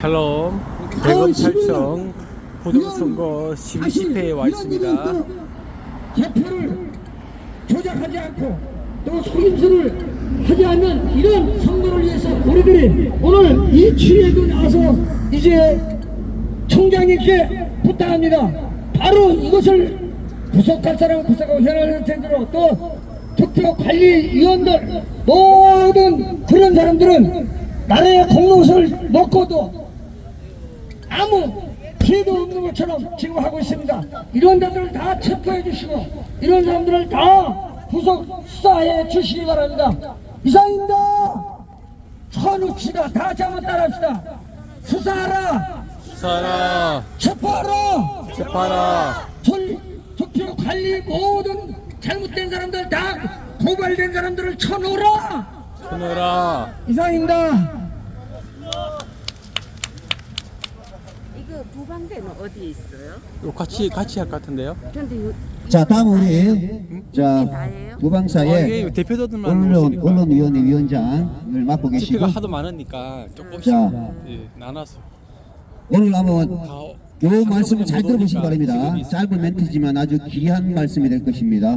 샬롬 대검 탈청 보동선거 심시패에 와 있습니다. 개표를 조작하지 않고 또 속임수를 하지 않는 이런 선거를 위해서 우리들이 오늘 이 취리에도 나와서 이제 총장님께 부탁합니다. 바로 이것을 구속할 사람은 구속하고 현안을 텐대로 또 투표 관리위원들 모든 그런 사람들은 나라의 공로를 놓고도 아무 피해도 없는 것처럼 지금 하고 있습니다. 이런 데들을 다 체포해 주시고 이런 사람들을 다 구속 수사해 주시기 바랍니다. 이상입니다. 쳐놓읍시다. 다 한번 따라합시다. 수사하라. 수사라 체포하라. 재파라 tul 투표 관리 모든 잘못된 사람들 다 고발된 사람들을 쳐놓으라. 끊어라 이상입니다. 부방대는 어디에 있어요? 같이 같이 할 것 같은데요? 근데 요, 자 다음 우리 자 다예요? 어, 이게 부방사의 대표자들만 언론 언론위원회 위원장을 맡고 계시고 대표가 하도 많으니까 조금씩 자. 예, 나눠서 오늘 한번 다 요 말씀을 잘 들어보시기 바랍니다. 있- 짧은 멘트지만 아주 귀한 말씀이 될 것입니다.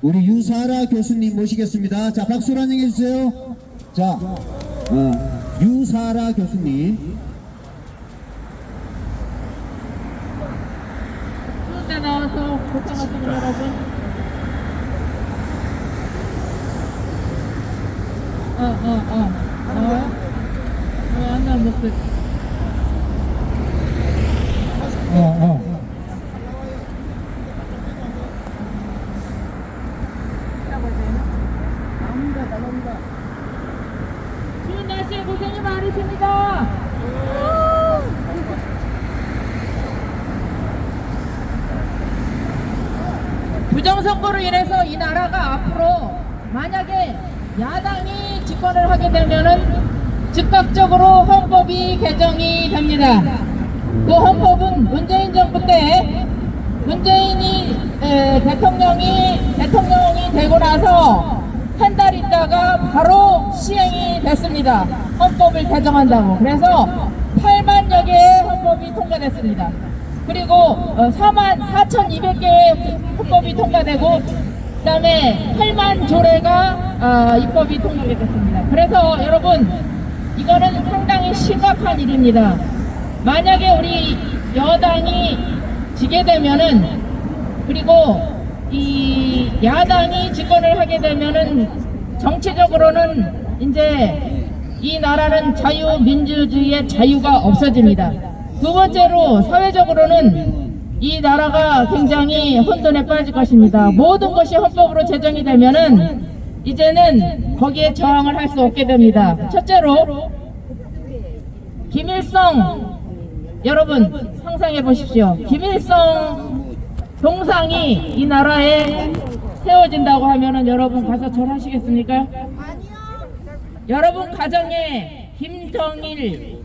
우리 유사라 교수님 모시겠습니다. 자 박수로 안녕해 주세요. 자 어, 유사라 교수님. 수업에 나와서 고생하시는 여러분. 어, 어, 어. 왜안 나온 목소리? 어, 어. 추운 날씨에 고생이 많으십니다. 부정선거로 인해서 이 나라가 앞으로 만약에 야당이 집권을 하게 되면은 즉각적으로 헌법이 개정이 됩니다. 그 헌법은 문재인 정부 때 문재인이 에, 대통령이 대통령이 되고 나서 한 달 있다가 바로 시행이 됐습니다. 개정한다고. 그래서 8만여 개의 헌법이 통과됐습니다. 그리고 어, 4만 4,200개의 헌법이 통과되고 그다음에 8만 조례가 아, 입법이 통과가 됐습니다. 그래서 여러분 이거는 상당히 심각한 일입니다. 만약에 우리 여당이 지게 되면은 그리고 이 야당이 집권을 하게 되면은 정치적으로는 이제 이 나라는 자유민주주의의 자유가 없어집니다. 두 번째로 사회적으로는 이 나라가 굉장히 혼돈에 빠질 것입니다. 모든 것이 헌법으로 제정이 되면은 이제는 거기에 저항을 할 수 없게 됩니다. 첫째로 김일성 여러분 상상해 보십시오. 김일성 동상이 이 나라에 세워진다고 하면은 여러분 가서 절하시겠습니까? 여러분 가정에 김정일,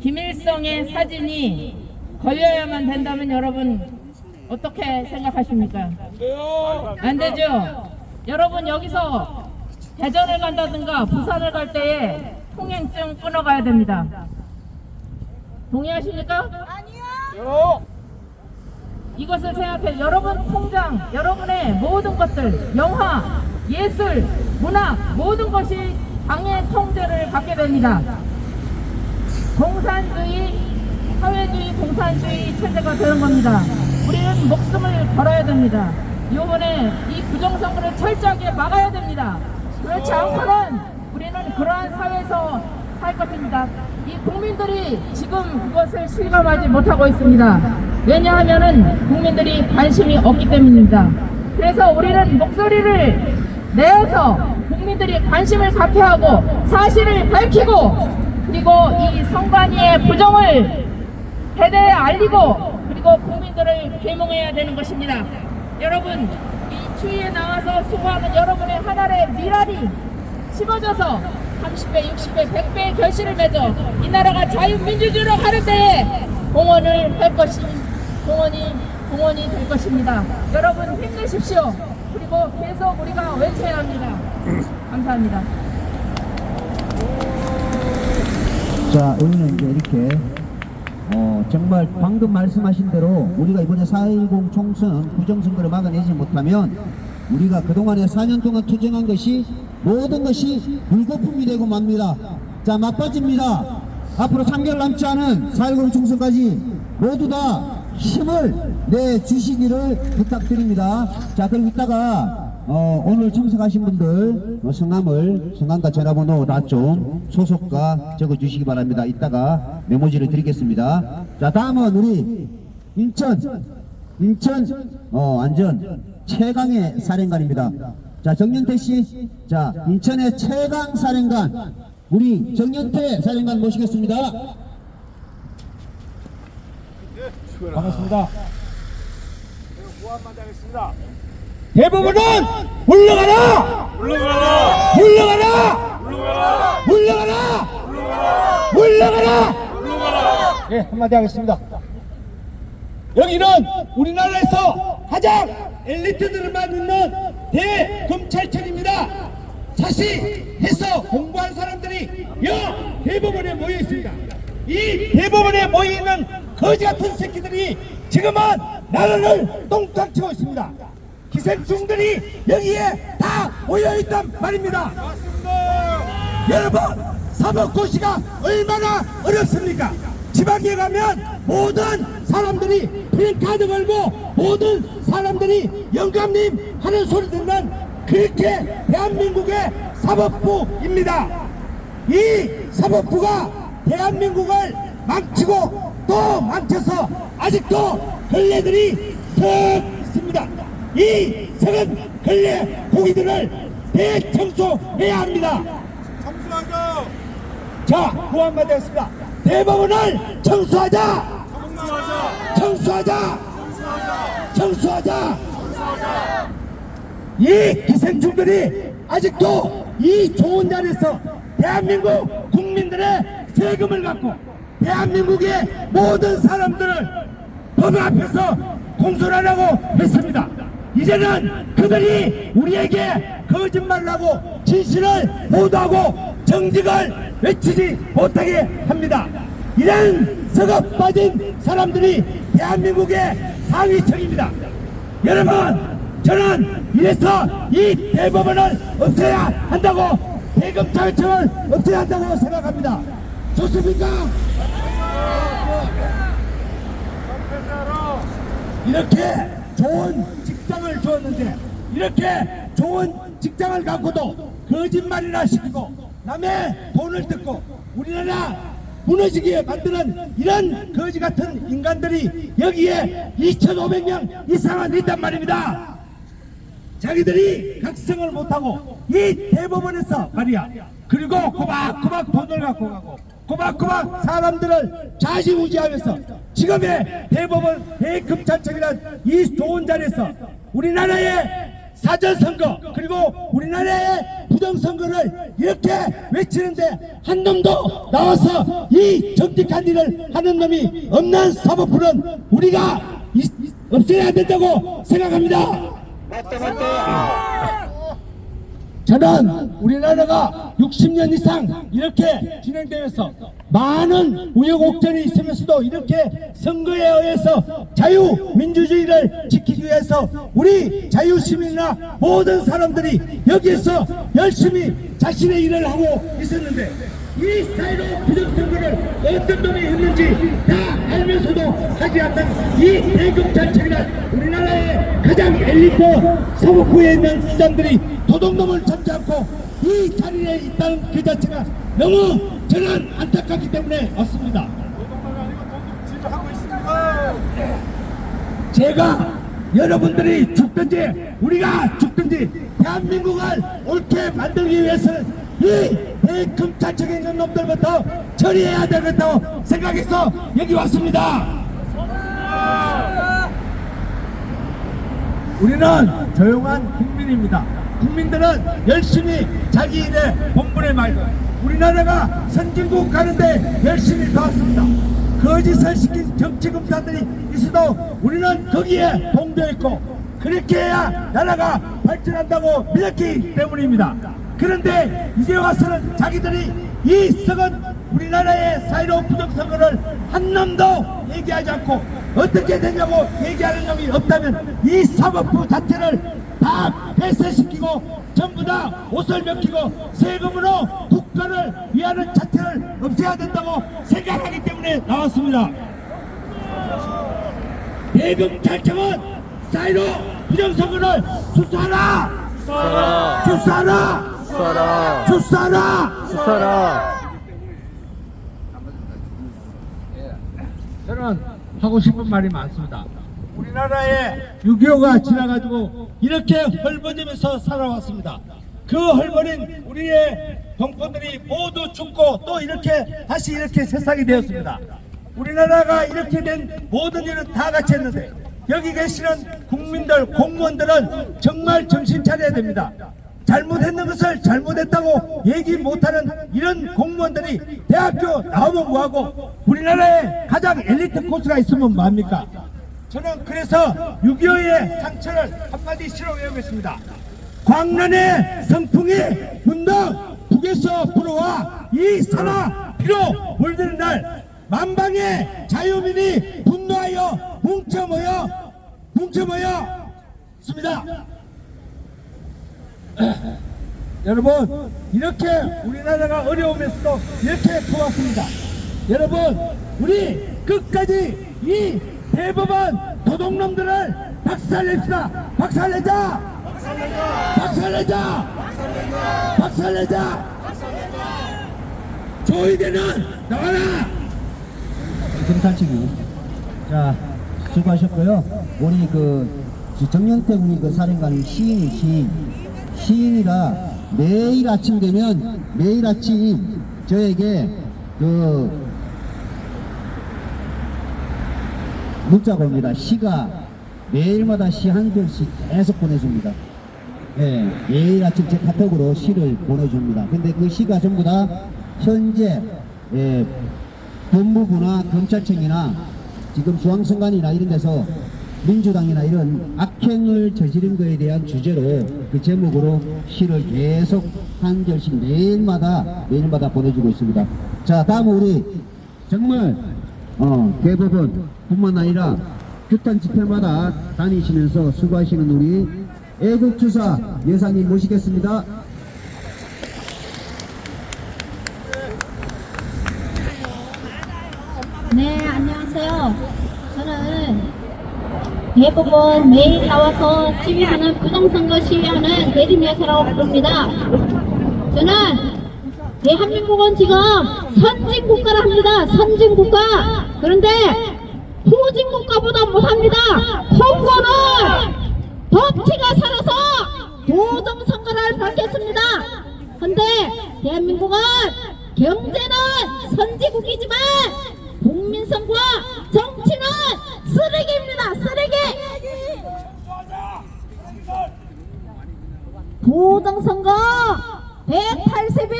김일성의 사진이 걸려야만 된다면 여러분 어떻게 생각하십니까? 안 되죠? 여러분 여기서 대전을 간다든가 부산을 갈 때에 통행증 끊어가야 됩니다. 동의하십니까? 이것을 생각해 여러분 통장, 여러분의 모든 것들, 영화, 예술, 문화 모든 것이 당의 통제를 받게 됩니다. 공산주의, 사회주의, 공산주의 체제가 되는 겁니다. 우리는 목숨을 걸어야 됩니다. 이번에 이 부정선거를 철저하게 막아야 됩니다. 그렇지 않고는 우리는 그러한 사회에서 살 것입니다. 이 국민들이 지금 그것을 실감하지 못하고 있습니다. 왜냐하면은 국민들이 관심이 없기 때문입니다. 그래서 우리는 목소리를 내어서 국민들이 관심을 갖게 하고 사실을 밝히고 그리고 이 선관위의 부정을 대대에 알리고 그리고 국민들을 계몽해야 되는 것입니다. 여러분 이 추위에 나와서 수고하는 여러분의 하나의 미랄이 심어져서 30배, 60배, 100배의 결실을 맺어 이 나라가 자유민주주의로 가는 데에 공헌을 할 것이 공헌이 공헌이 될 것입니다. 여러분 힘내십시오. 그리고 계속 우리가 외쳐야 합니다. 감사합니다. 자, 우리는 이제 이렇게 어, 정말 방금 말씀하신 대로 우리가 이번에 4.10 총선 부정선거를 막아내지 못하면 우리가 그동안에 4년 동안 투쟁한 것이 모든 것이 물거품이 되고 맙니다. 자, 막바지입니다. 앞으로 3개월 남지 않은 4.10 총선까지 모두 다 힘을 내주시기를 부탁드립니다. 자, 그럼 이따가 어, 오늘 참석하신 분들 어, 성함을 성함과 전화번호 다 좀 소속과 적어주시기 바랍니다. 이따가 메모지를 드리겠습니다. 자 다음은 우리 인천 인천 어, 안전 최강의 사령관입니다. 자 정년태 씨, 자 인천의 최강 사령관 우리 정년태 사령관 모시겠습니다. 반갑습니다. 대법원은 물러가라! 물러가라! 물러가라! 물러가라! 물러가라! 물러가라! 예, 한마디 하겠습니다. 여기는 우리나라에서 가장 엘리트들만 있는 대검찰청입니다. 사시해서 공부한 사람들이 여 대법원에 모여 있습니다. 이 대법원에 모여 있는 거지 같은 새끼들이 지금은 나라를 똥땅 치고 있습니다. 기생충들이 여기에 다 모여 있단 말입니다. 여러분 사법고시가 얼마나 어렵습니까? 지방에 가면 모든 사람들이 플래카드 걸고 모든 사람들이 영감님 하는 소리 듣는 그렇게 대한민국의 사법부입니다. 이 사법부가 대한민국을 망치고 또 망쳐서 아직도 걸레들이 턱 있습니다. 이 적은 걸레 고기들을 대청소해야 합니다. 자, 또 한마디 하겠습니다. 대법원을 청소하자! 청소하자! 청소하자! 이 기생충들이 아직도 이 좋은 자리에서 대한민국 국민들의 세금을 갖고 대한민국의 모든 사람들을 법 앞에서 공손하라고 했습니다. 이제는 그들이 우리에게 거짓말을 하고 진실을 보도하고 정직을 외치지 못하게 합니다. 이런 서갑 빠진 사람들이 대한민국의 상위층입니다. 여러분, 저는 이래서 이 대법원을 없애야 한다고 대검찰청을 없애야 한다고 생각합니다. 좋습니까? 이렇게 좋은 직장을 주었는데 이렇게 좋은 직장을 갖고도 거짓말이나 시키고 남의 돈을 뜯고 우리나라 무너지게 만드는 이런 거지 같은 인간들이 여기에 2,500명 이상은 있단 말입니다. 자기들이 각성을 못하고 이 대법원에서 말이야 그리고 꼬박꼬박 돈을 갖고 가고 꼬박꼬박 사람들을 좌지우지하면서 지금의 대법원 대검찰청이란 이 좋은 자리에서 우리나라의 사전선거 그리고 우리나라의 부정선거를 이렇게 외치는데 한 놈도 나와서 이 정직한 일을 하는 놈이 없는 사법부는 우리가 이- 없애야 된다고 생각합니다. 저는 우리나라가 60년 이상 이렇게 진행되면서 많은 우여곡절이 있으면서도 이렇게 선거에 의해서 자유민주주의를 지키기 위해서 우리 자유시민이나 모든 사람들이 여기에서 열심히 자신의 일을 하고 있었는데 이 스타일로 부정선거를 어떤 놈이 했는지 다 알면서도 하지 않는 이 대검찰청이란 우리나라의 가장 엘리트 사법부에 있는 수장들이 도둑놈을 참지 않고 이 자리에 있다는 그 자체가 너무 저는 안타깝기 때문에 왔습니다. 제가 여러분들이 죽든지 우리가 죽든지 대한민국을 옳게 만들기 위해서는 이 있는 놈들부터 처리해야 되겠다고 생각해서 여기 왔습니다. 우리는 조용한 국민입니다. 국민들은 열심히 자기 일에 본분에 말고 우리나라가 선진국 가는데 열심히 도왔습니다. 거짓을 시킨 정치검사들이 있어도 우리는 거기에 동조했고 그렇게 해야 나라가 발전한다고 믿었기 때문입니다. 그런데 이제 와서는 자기들이 이 썩은 우리나라의 사이로 부정선거를 한 놈도 얘기하지 않고 어떻게 되냐고 얘기하는 놈이 없다면 이 사법부 자체를 다 폐쇄시키고 전부 다 옷을 벗기고 세금으로 국가를 위하는 자체를 없애야 된다고 생각하기 때문에 나왔습니다. 대검찰청은 사이로 부정선거를 수사하라! 수사라 수사하라! 수사라 수사하라! 수사라 저는 하고 싶은 말이 많습니다. 우리나라에 6.25가 지나가지고 이렇게 헐벗으면서 살아왔습니다. 그 헐벗은 우리의 동포들이 모두 죽고 또 이렇게 다시 이렇게 세상이 되었습니다. 우리나라가 이렇게 된 모든 일은 다 같이 했는데 여기 계시는 국민들, 공무원들은 정말 정신 차려야 됩니다. 잘못했는 것을 잘못했다고 얘기 못하는 이런 공무원들이 대학교 나오면 뭐하고 우리나라에 가장 엘리트 코스가 있으면 뭐합니까? 저는 그래서 6.25의 상처를 한마디 실어 외우겠습니다. 광란의 성풍이 문덕 북에서 불어와 이 산하 피로 물드는 날 만방의 자유민이 분노하여 뭉쳐 모여 뭉쳐 모여 습니다. 여러분 이렇게 우리나라가 어려우면서도 이렇게 도왔습니다. 여러분 우리 끝까지 이 대법원 도둑놈들을 박살냅시다. 박살내자. 박살내자. 박살내자. 조이대는 나와라. 경찰청이 자 수고하셨고요. 우리 그 정영태 우리 그 사령관이 시인이 시인 시인이라 매일 아침 되면 매일 아침 저에게 그 문자가 옵니다. 시가 매일마다 시한 절씩 계속 보내줍니다. 예, 매일 아침 제 카톡으로 시를 보내줍니다. 근데 그 시가 전부 다 현재 예, 법무부나 검찰청이나 지금 중앙선관이나 이런 데서 민주당이나 이런 악행을 저지른 거에 대한 주제로 그 제목으로 시를 계속 한 절씩 매일마다 매일마다 보내주고 있습니다. 자, 다음은 우리 정말 어, 대법원 뿐만 아니라 규탄 집회마다 다니시면서 수고하시는 우리 애국투사 예상님 모시겠습니다. 네, 안녕하세요. 대법원 매일 나와서 시위하는 부정선거 시위하는 대림여사라고 부릅니다. 저는 대한민국은 지금 선진국가라 합니다. 선진국가. 그런데 후진국가보다 못합니다. 콩고는 덕치가 살아서 부정선거를 벌겠습니다. 근데 대한민국은 경제는 선진국이지만 국민성과 정치는 쓰레기입니다. 쓰레기. 부정선거 180일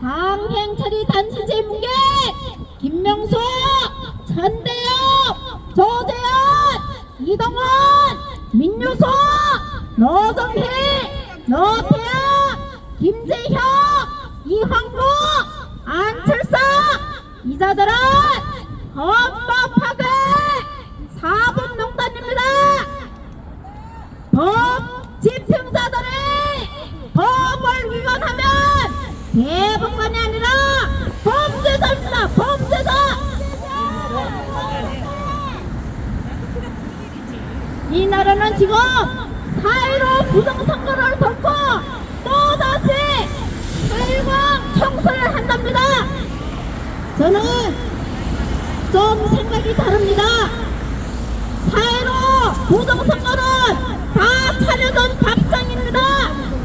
강행철이 단신제 문개 김명수 전대엽 조재현 이동원 민유소 노정희 노태양 김재형 이황구 안철상 이자들은 헌법 파괴 사법농단입니다. 법 집행자들이 법을 위반하면 대법관이 아니라 범죄자입니다. 범죄자. 이 나라는 지금 사이로 부정선거를 덮고 또다시 사일광 청소를 한답니다. 저는 좀 생각이 다릅니다. 사회로 부정선거는 다 차려둔 밥상입니다.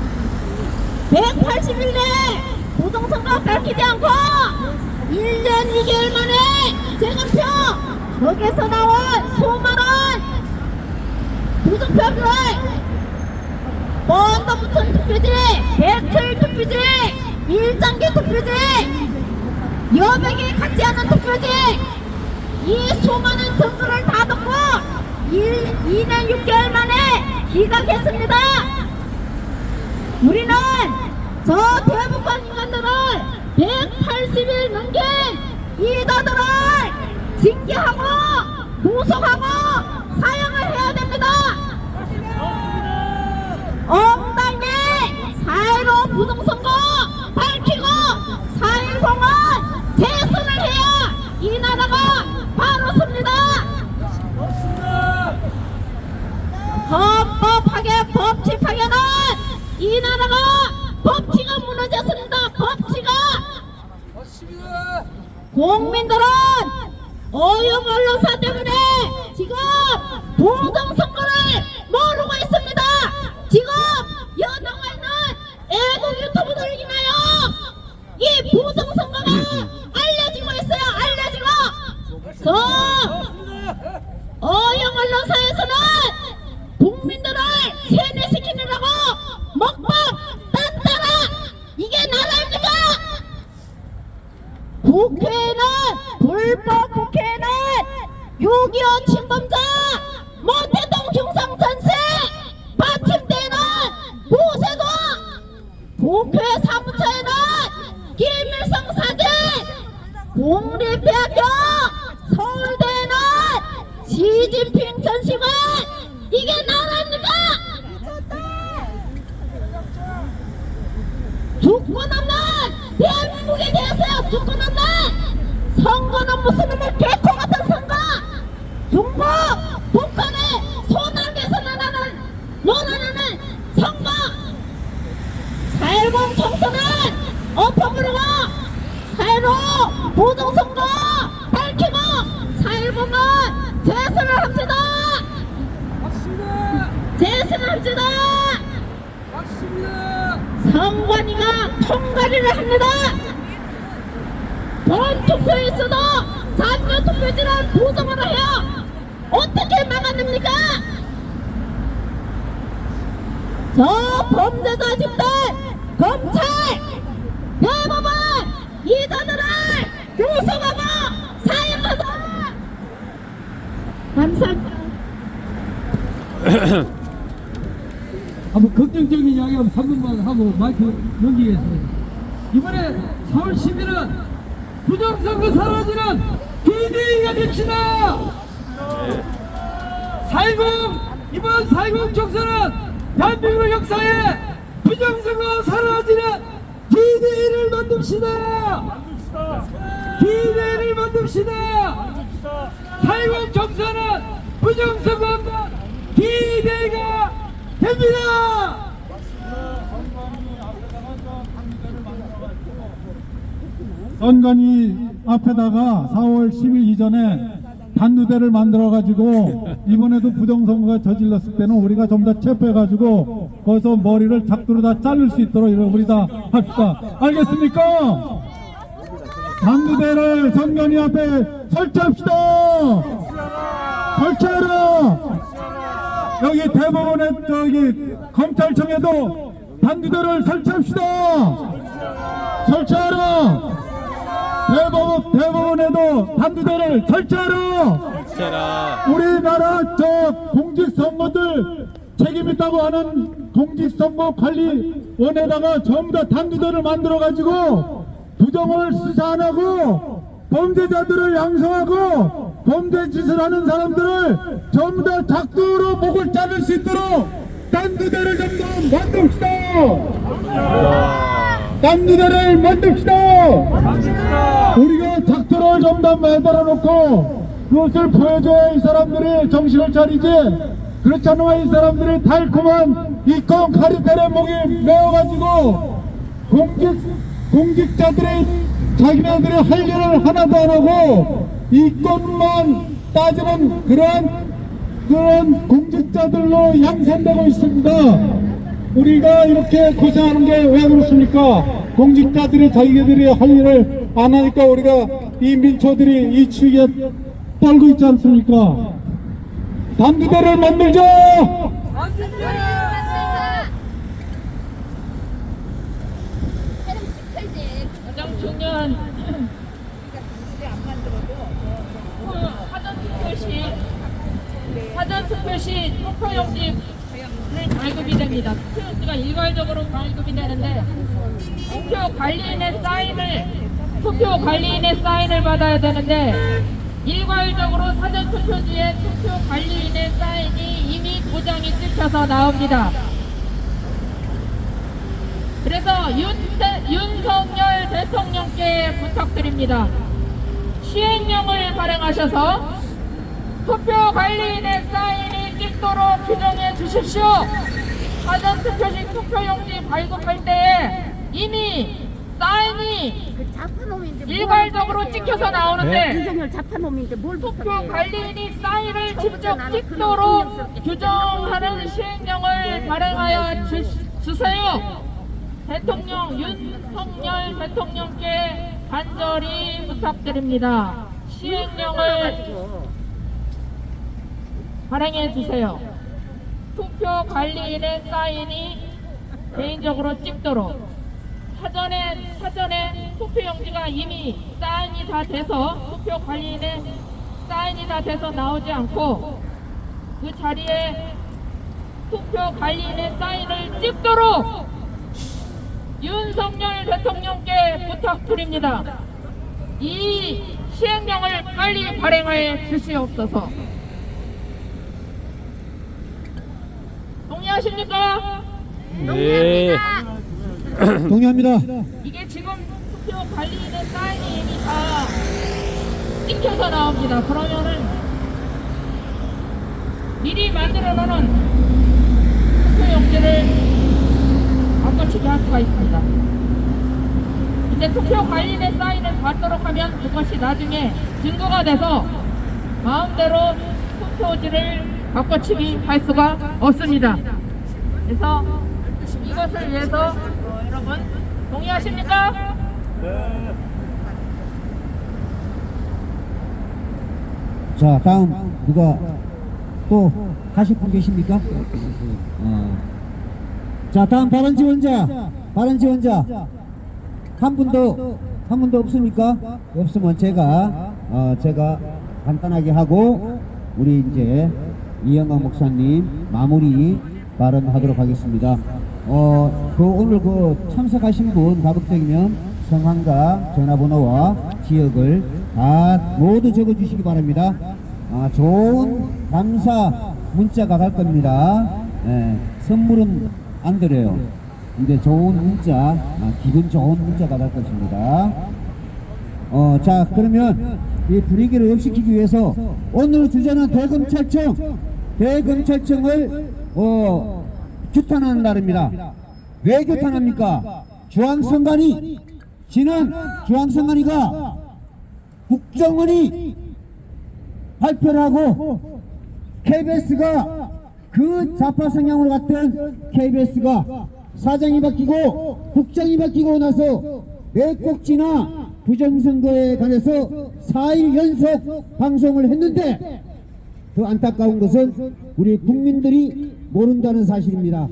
180일 내에 부정선거 밝히지 않고 1년 2개월 만에 재검표 거기에서 나온 수많은 부정표를 본도 붙은 투표지, 배틀 투표지, 일장기 투표지, 여백이 같지 않은 투표지, 이 수많은 정보를 다 듣고 1, 2년 6개월 만에 기각했습니다. 우리는 저 대북한 인간들을 180일 넘긴 이자들을 징계하고 구속하고 사형을 해야 됩니다. 엉당의 4.15 부정선거 밝히고 4.10은 재선을 해야 이 나라가 바로 섭니다. 헌법하게 법치하게는 이 나라가 법치가 무너졌습니다. 법치가 국민들은 어용 언론사 때문에 지금 부정 선거를 모르고 있습니다. 지금 여당에 있는 애국 유튜브들 인하여 이 부정선거가 알려지고 있어요. 알려지고. 저 어영 언론사에서는 국민들을 세뇌시키느라고 먹방 딴따라 이게 나라입니까? 국회에는 불법 국회에는 6.25 침범자 모태동 경상 전세 받침대는 보세도 국회 사무처에는 김일성 사진 국립대학교 서울대에는 시진핑 전시관 이게 나라입니까? 죽고 남는 대한민국에 대해서요 죽고 남는 선거는 무슨 놈의 개코 같은 선거 중국 북한의 소나기에서 나는 논하는 선거 4.10 총선은 엎어버리고 4.15 부정선거! 밝히고 4.10은 재선을 합시다! 재선을 합시다! 선관위가 통과리를 합니다. 본 투표에서도 잔여 투표지를 부정을 해요. 어떻게 막아냅니까? 저 범죄자 집단 검찰 대법원 이자들을 구속하고 사형하다. 감사합니다. 한번 걱정적인 이야기 한 번만 하고 마이크 넘기겠습니다. 이번에 4월 10일은 부정선거 사라지는 비대위가 됩시다! 4.10 이번 4.10 총선은 대한민국 역사에 부정선거 사라지는 비대위를 만듭시다! 비대위를 만듭시다! 4.10 총선은 부정선거 없는 비대위가 됩니다! 선관위 앞에다가 4월 10일 이전에 단두대를 만들어 가지고 이번에도 부정선거가 저질렀을 때는 우리가 좀 더 체포해 가지고 거기서 머리를 작두로 다 자를 수 있도록 이렇게 우리 다 합시다. 알겠습니까? 단두대를 선관위 앞에 설치합시다. 설치하라. 여기 대법원에 저기 검찰청에도 단두대를 설치합시다. 설치하라 대법원, 대법원에도 단두대를 설치하라! 제라 우리나라 저 공직선거들 책임 있다고 하는 공직선거관리원에다가 전부 다 단두대를 만들어 가지고 부정을 수사 안 하고 범죄자들을 양성하고 범죄 짓을 하는 사람들을 전부 다 작두로 목을 자를 수 있도록 단두대를 좀 더 만듭시다! 단두대를 만듭시다! 우리가 작두를 좀더 만들어 놓고 그것을 보여줘야 이 사람들이 정신을 차리지 그렇지 않으면 이 사람들이 달콤한 이권 카리텔에 목이 메어가지고 공직, 공직자들의 자기네들이 할 일을 하나도 안 하고 이권만 따지는 그런 그런 공직자들로 양산되고 있습니다. 우리가 이렇게 고생하는 게 왜 그렇습니까? 공직자들이 자기들이 할 일을 안 하니까 우리가 이 민초들이 이 추위에 떨고 있지 않습니까? 단두대를 만들자! 가장 중요한 사전 투표 시 사전 투표 투표 용지를 발급이 됩니다. 투표용지가 일괄적으로 발급이 되는데 투표 관리인의 사인을 투표 관리인의 사인을 받아야 되는데 일괄적으로 사전 투표지에 투표 관리인의 사인이 이미 도장이 찍혀서 나옵니다. 그래서 윤대, 윤석열 대통령께 부탁드립니다. 시행령을 발행하셔서 투표 관리인의 사인이 찍도록 규정해 주십시오. 사전 투표식 투표용지 발급할 때에 이미 사인이 그 자파놈인데 일괄적으로? 찍혀서 나오는데 윤석열 자파놈인데 뭘 투표 부탁해요? 관리인이 사인을 직접 찍도록 규정하는 시행령을 발행하여 주, 주세요. 대통령 윤석열 대통령께 간절히 부탁드립니다. 시행령을 발행해 주세요. 투표 관리인의 사인이 개인적으로 찍도록 사전에 사전에 투표용지가 이미 사인이 다 돼서 투표 관리인의 사인이 다 돼서 나오지 않고 그 자리에 투표 관리인의 사인을 찍도록 윤석열 대통령께 부탁드립니다. 이 시행령을 빨리 발행하여 주시옵소서. 동의하십니까? 네. 동의합니다. 이게 지금 투표 관리인의 사인이 이미 다 찍혀서 나옵니다. 그러면은 미리 만들어 놓은 투표 용지를 바꿔치기 할 수가 있습니다. 근데 투표 관리인의 사인을 받도록 하면 그것이 나중에 증거가 돼서 마음대로 투표지를 바꿔치기 할 수가 없습니다. 그래서 이것을 위해서 어, 여러분 동의하십니까? 자, 다음 누가 또 하실 분 계십니까? 어. 자, 다음 발언 지원자, 발언 지원자 한 분도 한 분도 없습니까? 없으면 제가 어, 제가 간단하게 하고 우리 이제 이영광 목사님 마무리 발언하도록 하겠습니다. 어, 그 오늘 그 참석하신 분 가급적이면 성함과 전화번호와 지역을 다 모두 적어주시기 바랍니다. 아, 좋은 감사 문자가 갈 겁니다. 예, 선물은 안 드려요. 근데 좋은 문자, 아, 기분 좋은 문자가 갈 것입니다. 어, 자, 그러면 이 분위기를 업시키기 위해서 오늘 주제는 대검찰청, 대검찰청을 어, 규탄하는 날입니다. 왜 규탄합니까? 중앙선관위, 지난 중앙선관위가 국정원이 발표를 하고 KBS가 그 좌파 성향으로 갔던 KBS가 사장이 바뀌고 국장이 바뀌고 나서 외국지나 부정선거에 관해서 4일 연속 방송을 했는데 더 안타까운 것은 우리 국민들이 모른다는 사실입니다.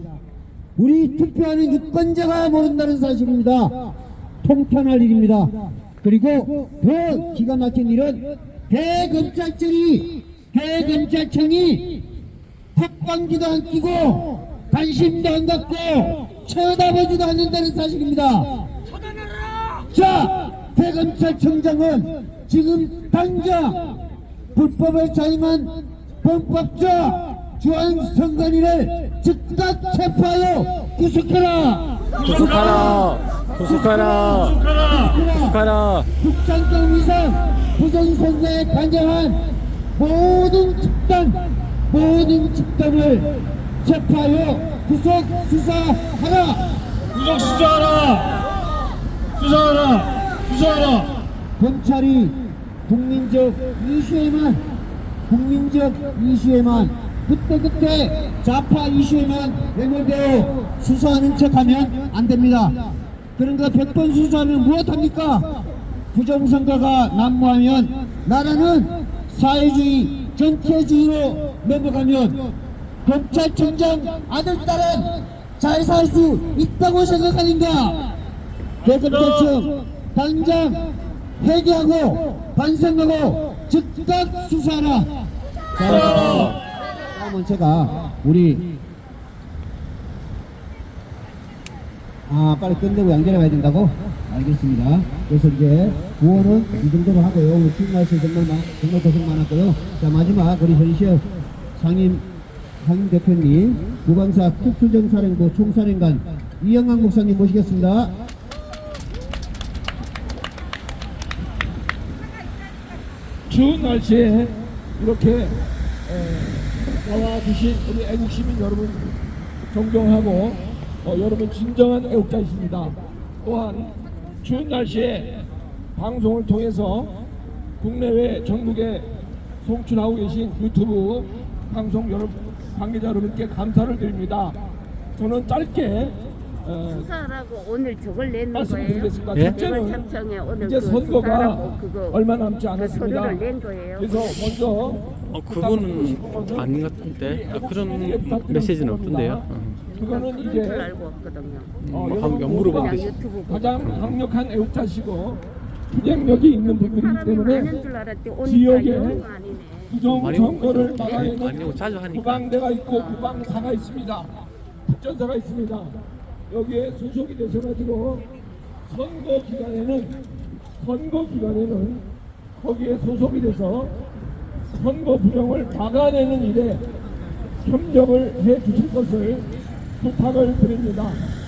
우리 투표하는 유권자가 모른다는 사실입니다. 통탄할 일입니다. 그리고 더 기가 막힌 일은 대검찰청이 대검찰청이 턱방지도 안 끼고 관심도 안 갖고 쳐다보지도 않는다는 사실입니다. 자, 대검찰청장은 지금 당장 불법을 자임한 범법자 주한선관위를 즉각 체포하여 구속해라. 구속하라. 구속하라. 구속하라. 국장경 위상 부정선거에 관여한 모든 집단 모든 집단을 체포하여 구속 수사하라. 구속 수사하라! 수사하라! 수사하라! 검찰이 국민적 이슈에만 국민적 이슈에만 그때그때 좌파 이슈에만 매몰되어 수사하는 척하면 안 됩니다. 그런가 100번 수사하면 무엇합니까? 부정선거가 난무하면 나라는 사회주의 정체주의로 넘어가면 검찰청장 아들 딸은 잘 살 수 있다고 생각하는가? 대검찰청 당장 회개하고 반성하고 즉각 수사하라. 자, 다 음은 제가 우리 아 빨리 끝내고 양재에 가야 된다고? 알겠습니다. 그래서 이제 구호는 이 정도로 하고요. 추운 날씨 정말 마, 정말 고생 많았고요. 자 마지막 우리 전시업 상임 상임 대표님 구강사 특수정사령부 총사령관 이영광 목사님 모시겠습니다. 추운 날씨에 이렇게 에, 나와 주신 우리 애국 시민 여러분 존경하고 어, 여러분 진정한 애국자이십니다. 또한 추운 날씨에 방송을 통해서 국내외 전국에 송출하고 계신 유튜브 방송 여러분 관계자 여러분께 감사를 드립니다. 저는 짧게 어, 수사라고 오늘 저걸 내는 거예요. 말씀드리겠습니다. 예? 첫째는 대발참청에 오늘 이제 그 선거가 수사라고 그거 얼마 남지 그 않았습니다. 서류를 낸 거예요. 그래서 먼저 어, 그거는 아닌 것 같은데 아, 그런 메시지는 없던데요. 어. 그거는 이제 알고 왔거든요. 어, 음, 여러분 한번 물어보고 보고. 가장 강력한 애국자시고 투쟁력이 있는 많은 때문에 지역에. 부정 오고 막아내는. 구방대가 있고 구방사가 있습니다. 국전사가 있습니다. 여기에 소속이 되셔가지고 선거 기간에는 선거 기간에는 거기에 소속이 돼서 선거 부정을 막아내는 일에 협력을 해 주실 것을 부탁을 드립니다.